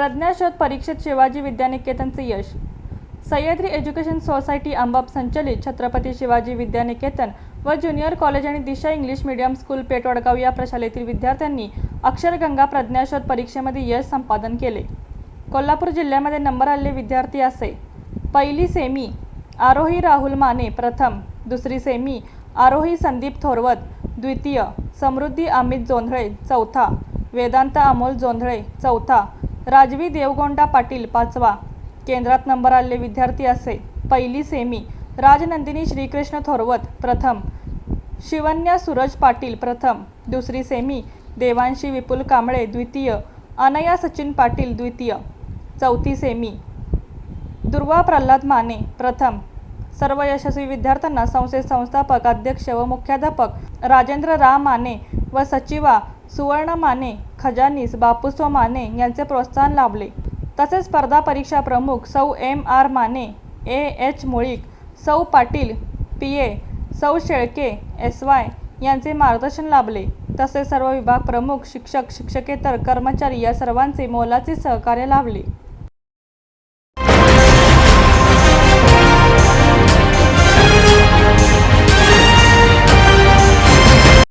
प्रज्ञाशोध परीक्षेत शिवाजी विद्यानिकेतनचे यश. सह्याद्री एज्युकेशन सोसायटी अंबाब संचलित छत्रपती शिवाजी विद्यानिकेतन व ज्युनियर कॉलेज आणि Disha English medium school Peth Vadgaon या प्रशालेतील विद्यार्थ्यांनी अक्षरगंगा प्रज्ञाशोध परीक्षेमध्ये यश संपादन केले. कोल्हापूर जिल्ह्यामध्ये नंबर आलेले विद्यार्थी असे. पहिली सेमी आरोही राहुल माने प्रथम दुसरी सेमी आरोही संदीप थोरवत द्वितीय समृद्धी अमित जोंधळे चौथा वेदांत अमोल जोंधळे चौथा राजवी देवगोंडा पाटील पाचवा. केंद्रात नंबर आलेले विद्यार्थी असे. पहिली सेमी. राजनंदिनी श्रीकृष्ण थोरवत प्रथम. शिवन्या सूरज पाटील प्रथम. दुसरी सेमी. देवांशी विपुल कांबळे द्वितीय. अनया सचिन पाटील द्वितीय. चौथी सेमी. दुर्वा प्रल्हाद माने प्रथम. सर्व यशस्वी विद्यार्थ्यांना संस्थेत संस्थापक अध्यक्ष व मुख्याध्यापक राजेंद्र राम माने व सचिवा सुवर्ण माने खजानीस बापूसो माने यांचे प्रोत्साहन लाभले. तसेच स्पर्धा परीक्षा प्रमुख सौ M R Mane A H Mulik सौ पाटील पी ए सौ शेळके एस वाय यांचे मार्गदर्शन लाभले. तसेच सर्व विभाग प्रमुख शिक्षक शिक्षकेतर कर्मचारी या सर्वांचे मोलाचे सहकार्य लाभले.